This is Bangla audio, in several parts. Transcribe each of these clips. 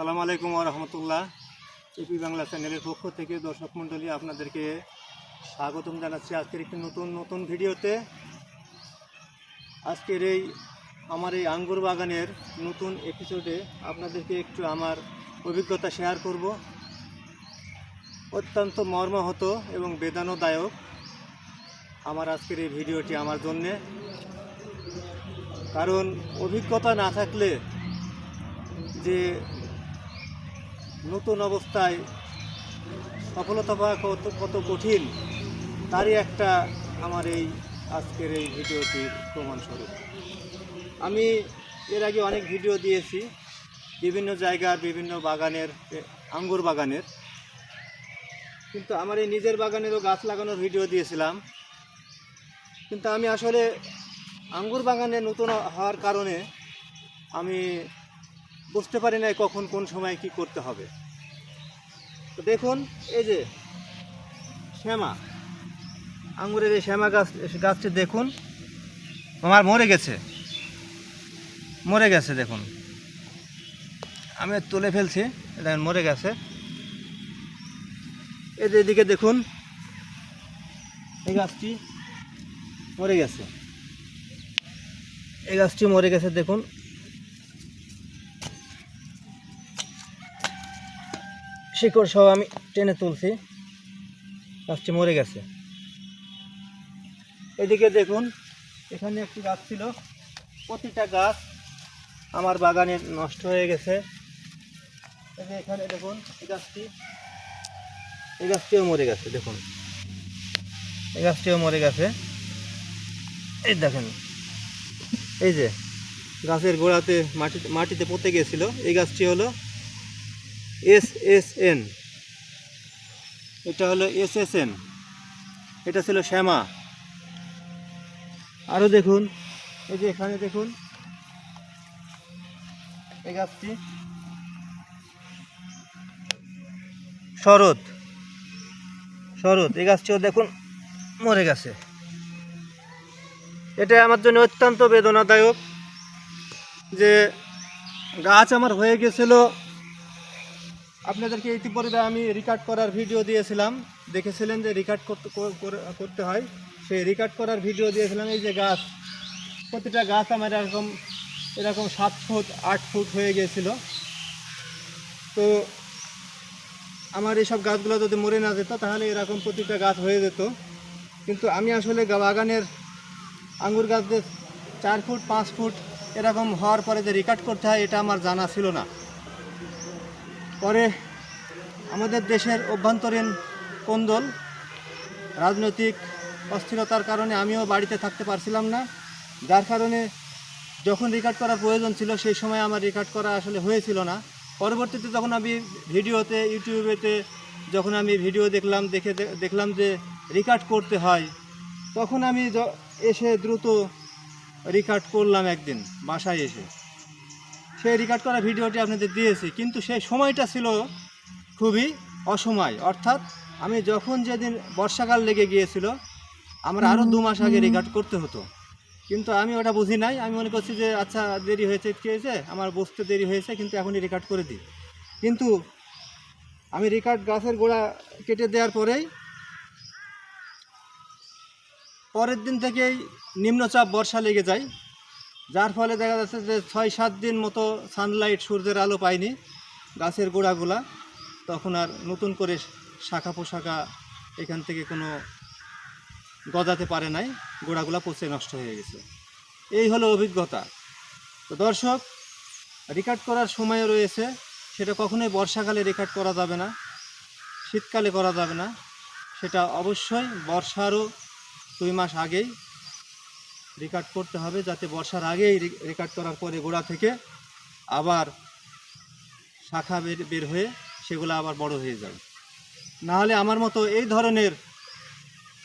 সালাম আলাইকুম রহমতুল্লাহ। এপি বাংলা চ্যানেলের পক্ষ থেকে দর্শক মণ্ডলী, আপনাদেরকে স্বাগতম জানাচ্ছি আজকের একটি নতুন নতুন ভিডিওতে। আজকের এই, আমার এই আঙ্গুর বাগানের নতুন এপিসোডে আপনাদেরকে একটু আমার অভিজ্ঞতা শেয়ার করব। অত্যন্ত মর্মাহত এবং বেদনাদায়ক আমার আজকের এই ভিডিওটি আমার জন্যে। কারণ অভিজ্ঞতা না থাকলে যে নতুন অবস্থায় সফলতা পাওয়া কত কত কঠিন, তারই একটা আমার এই আজকের এই ভিডিওটির প্রমাণস্বরূপ। আমি এর আগে অনেক ভিডিও দিয়েছি, বিভিন্ন জায়গার, বিভিন্ন বাগানের আঙ্গুর বাগানের। কিন্তু আমার এই নিজের বাগানেরও গাছ লাগানোর ভিডিও দিয়েছিলাম। কিন্তু আমি আসলে আঙ্গুর বাগানে নতুন হওয়ার কারণে আমি বুঝতে পারি না কখন কোন সময় কি করতে হবে। তো দেখুন, এই যে শ্যামা, আঙুরের এই শ্যামা গাছ, গাছটি দেখুন, আমার মরে গেছে। মরে গেছে, দেখুন। আমি তুলে ফেলছি দেখেন, মরে গেছে। এই যে এদিকে দেখুন, এই গাছটি মরে গেছে। এই গাছটি মরে গেছে, দেখুন। শিকড় সহ আমি টেনে তুলছি। গাছটি মরে গেছে। এদিকে দেখুন, এখানে একটি গাছ ছিল। প্রতিটা গাছ আমার বাগানে নষ্ট হয়ে গেছে। এখানে দেখুন, এই গাছটি, এই গাছটিও মরে গেছে, দেখুন। এই গাছটিও মরে গেছে। এই দেখেন, এই যে গাছের গোড়াতে মাটিতে মাটিতে পড়তে গিয়েছিল। এই গাছটি হলো এস এস এন এটা হলো এস এস এন এটা ছিল শ্যামা। আরও দেখুন। এই যে এখানে দেখুন। এই গাছটি। শরৎ। শরৎ। এই গাছটিও দেখুন, মরে গেছে। এটা আমার জন্য অত্যন্ত বেদনাদায়ক যে গাছ আমার হয়ে গেছিল আপনাদেরকে ইতিপূর্বে আমি রেকর্ড করার ভিডিও দিয়েছিলাম। দেখেছিলেন যে রেকর্ড করতে, করে- করতে হয়। সেই রেকর্ড করার ভিডিও দিয়েছিলাম, এই যে গাছ। প্রতিটা গাছ আমার এরকম এরকম সাত ফুট, আট ফুট হয়ে গিয়েছিল। তো আমার এইসব গাছগুলো যদি মরে না যেত, তাহলে এরকম প্রতিটা গাছ হয়ে যেত। কিন্তু আমি আসলে বাগানের আঙ্গুর গাছদের চার ফুট, পাঁচ ফুট এরকম হওয়ার পরে যে রেকর্ড করতে হয়, এটা আমার জানা ছিল না। পরে আমাদের দেশের অভ্যন্তরীণ কোন্দল, রাজনৈতিক অস্থিরতার কারণে আমিও বাড়িতে থাকতে পারছিলাম না। যার কারণে যখন রেকর্ড করার প্রয়োজন ছিল, সেই সময় আমার রেকর্ড করা আসলে হয়েছিল না। পরবর্তীতে যখন আমি ভিডিওতে, ইউটিউবেতে যখন আমি ভিডিও দেখলাম, দেখে দেখলাম যে রেকর্ড করতে হয়, তখন আমি এসে দ্রুত রেকর্ড করলাম একদিন, বাসায় এসে। সেই রেকর্ড করা ভিডিওটি আপনাদের দিয়েছি। কিন্তু সেই সময়টা ছিল খুবই অসময়। অর্থাৎ আমি যখন যেদিন বর্ষাকাল লেগে গিয়েছিল, আমরা আরও দু মাস আগে রেকর্ড করতে হতো। কিন্তু আমি ওটা বুঝি নাই। আমি মনে করছি যে আচ্ছা দেরি হয়েছে কি হয়েছে আমার বুঝতে দেরি হয়েছে, কিন্তু এখনই রেকর্ড করে দিই। কিন্তু আমি রেকর্ড গাছের গোড়া কেটে দেওয়ার পরেই, পরের দিন থেকেই নিম্নচাপ বর্ষা লেগে যায়। যার ফলে দেখা যাচ্ছে যে ছয় সাত দিন মতো সানলাইট সূর্যের আলো পায়নি গাছের গোড়াগুলা। তখন আর নতুন করে শাখা পোশাখা এখান থেকে কোনো গজাতে পারে নাই, গোড়াগুলা পচে নষ্ট হয়ে গেছে। এই হলো অভিজ্ঞতা। তো দর্শক রেকর্ড করার সময় রয়েছে, সেটা কখনোই বর্ষাকালে রেকর্ড করা যাবে না, শীতকালে করা যাবে না, সেটা অবশ্যই বর্ষারও দুই মাস আগেই রেকর্ড করতে হবে যাতে বর্ষার আগেই রেকর্ড করার পরে গোড়া থেকে আবার শাখা বের বের হয়ে সেগুলো আবার বড় হয়ে যাবে নাহলে আমার মতো এই ধরনের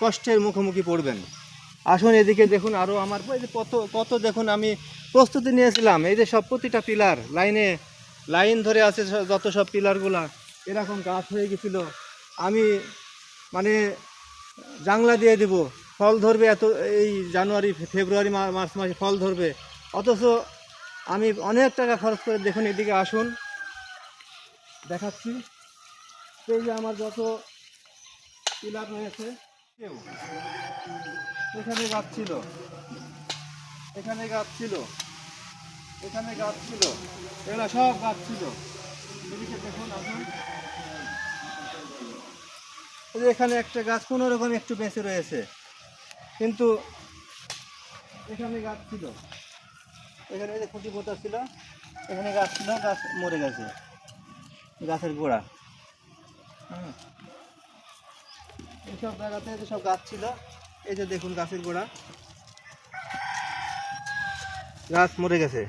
কষ্টের মুখোমুখি পড়বেন আসুন এদিকে দেখুন আরও আমার এই যে কত কত দেখুন আমি প্রস্তুতি নিয়েছিলাম। এই যে সব প্রতিটা পিলার, লাইনে, লাইন ধরে আছে যত সব পিলারগুলা, এরকম গাছ হয়ে গেছিল। আমি মানে জাংলা দিয়ে দিব। ফল ধরবে এত, এই জানুয়ারি ফেব্রুয়ারি মার্চ মাসে ফল ধরবে। অথচ আমি অনেক টাকা খরচ করে দেখুন এদিকে আসুন। দেখাচ্ছি। এই যে আমার যত পিলার রয়েছে, কেউ? এখানে গাছ ছিল। এখানে গাছ ছিল। এখানে গাছ ছিল। এগুলো সব গাছ ছিল। এদিকে দেখুন, আসুন। এখানে একটা গাছ কোনো রকম একটু বেঁচে রয়েছে। কিন্তু এখানে গাছ ছিল। এখানে যে খুঁটি পোতা ছিল, এখানে গাছ ছিল, গাছ মরে গেছে। গাছের গোড়া। হুম। এইসব জায়গাতে যে সব গাছ ছিল, এই যে দেখুন গাছের গোড়া। গাছ মরে গেছে।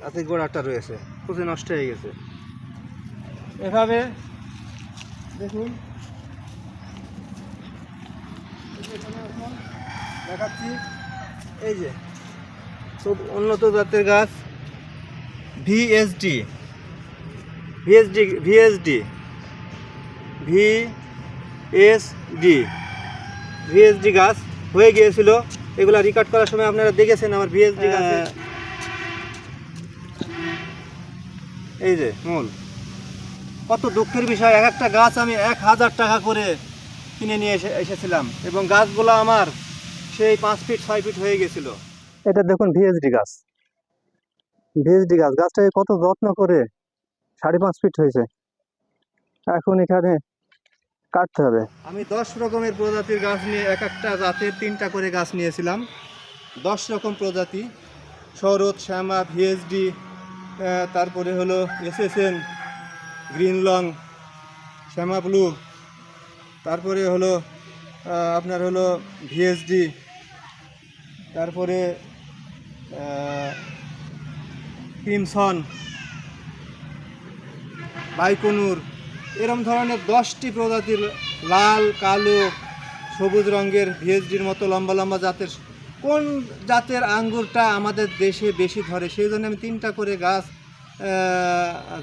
গাছের গোড়াটা রয়েছে। খুবই নষ্ট হয়ে গেছে। এভাবে দেখুন। এখানে এখন দেখাচ্ছি। এই যে খুব উন্নত জাতের গাছ VSD VSD VSD V S D VSD গাছ হয়ে গিয়েছিল। এগুলো রেকর্ড করার সময় আপনারা দেখেছেন আমার ভিএসডি গাছে এই যে মূল। কত দুঃখের বিষয় এক একটা গাছ আমি এক হাজার টাকা করে কিনে নিয়ে এসে এসেছিলাম। এবং গাছগুলো আমার সেই পাঁচ ফিট ছয় ফিট হয়ে গেছিল। এটা দেখুন ভিএসডি গাছ। ভিএসডি গাছ। গাছটাকে কত যত্ন করে সাড়ে পাঁচ ফিট হয়েছে। এখন এখানে কাটতে হবে। আমি দশ রকমের প্রজাতির গাছ নিয়ে এক একটা জাতের তিনটা করে গাছ নিয়েছিলাম। দশ রকম প্রজাতি শরৎ শ্যামা ভিএসডি তারপরে হলো SSN green long Shyama blue তারপরে হলো আপনার হলো ভিএসডি তারপরে ক্রিমসন বাইকনুর, এরম ধরনের দশটি প্রজাতির লাল, কালো, সবুজ রঙের ভিএসডির মতো লম্বা লম্বা জাতের, কোন জাতের আঙ্গুরটা আমাদের দেশে বেশি ধরে? সেই জন্য আমি তিনটা করে গাছ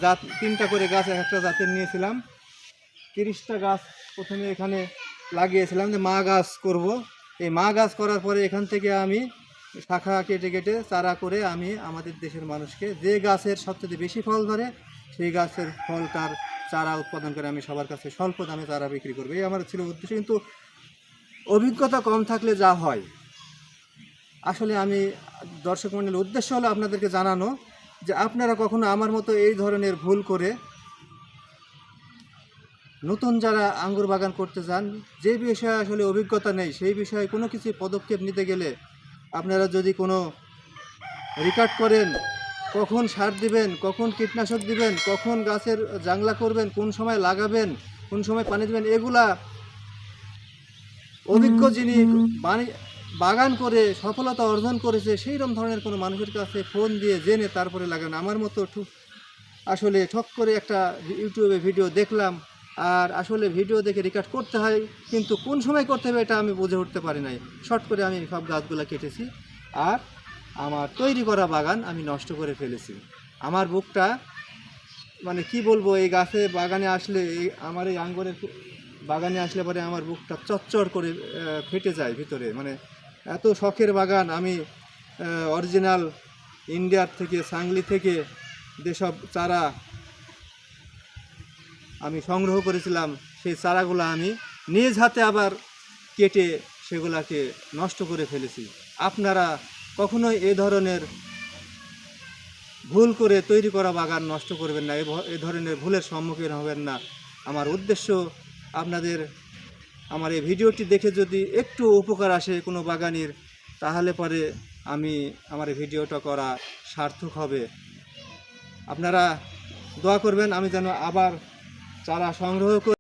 জাত, তিনটা করে গাছ এক একটা জাতের নিয়েছিলাম। তিরিশটা গাছ প্রথমে এখানে লাগিয়েছিলাম যে মা গাছ করব। এই মা গাছ করার পরে এখান থেকে আমি শাখা কেটে কেটে চারা করে আমি আমাদের দেশের মানুষকে যে গাছের সবচেয়ে বেশি ফল ধরে, সেই গাছের ফলটার চারা উৎপাদন করে আমি সবার কাছে স্বল্প দামে চারা বিক্রি করব। এই আমার ছিল উদ্দেশ্য, কিন্তু অভিজ্ঞতা কম থাকলে যা হয়। আসলে আমি দর্শক মণ্ডলের উদ্দেশ্য হলো আপনাদেরকে জানানো যে আপনারা কখনো আমার মতো এই ধরনের ভুল করে নতুন যারা আঙ্গুর বাগান করতে চান যে বিষয়ে আসলে অভিজ্ঞতা নেই সেই বিষয়ে কোনো কিছু পদক্ষেপ নিতে গেলে আপনারা যদি কোনো রেকর্ড করেন কখন সার দিবেন কখন কীটনাশক দিবেন কখন গাছের জাংলা করবেন কোন সময় লাগাবেন কোন সময় পানি দেবেন এগুলা অভিজ্ঞ যিনি বাগান করে সফলতা অর্জন করেছে সেই রকম ধরনের কোনো মানুষের কাছে ফোন দিয়ে জেনে তারপরে লাগান। আমার মতো আসলে ঠক করে একটা ইউটিউবে ভিডিও দেখলাম আর আসলে ভিডিও দেখে রেকর্ড করতে হয়, কিন্তু কোন সময় করতে হবে এটা আমি বুঝে উঠতে পারি নাই। শর্ট করে আমি সব গাছগুলো কেটেছি আর আমার তৈরি করা বাগান আমি নষ্ট করে ফেলেছি। আমার বুকটা মানে কি বলব, এই গাছে বাগানে আসলে এই আমার এই আঙ্গুরের বাগানে আসলে পরে আমার বুকটা চচ্চর করে ফেটে যায় ভিতরে। মানে এত শখের বাগান আমি অরিজিনাল ইন্ডিয়ার থেকে সাংলি থেকে যেসব চারা আমি সংগ্রহ করেছিলাম সেই চারাগুলো আমি নিজ হাতে আবার কেটে সেগুলাকে নষ্ট করে ফেলেছি। আপনারা কখনোই এ ধরনের ভুল করে তৈরি করা বাগান নষ্ট করবেন না, এ ধরনের ভুলের সম্মুখীন হবেন না। আমার উদ্দেশ্য আপনাদের আমার এই ভিডিওটি দেখে যদি একটু উপকার আসে কোনো বাগানির, তাহলে পরে আমি আমার এই ভিডিওটা করা সার্থক হবে। আপনারা দোয়া করবেন, আমি যেন আবার চারা সংগ্রহ করে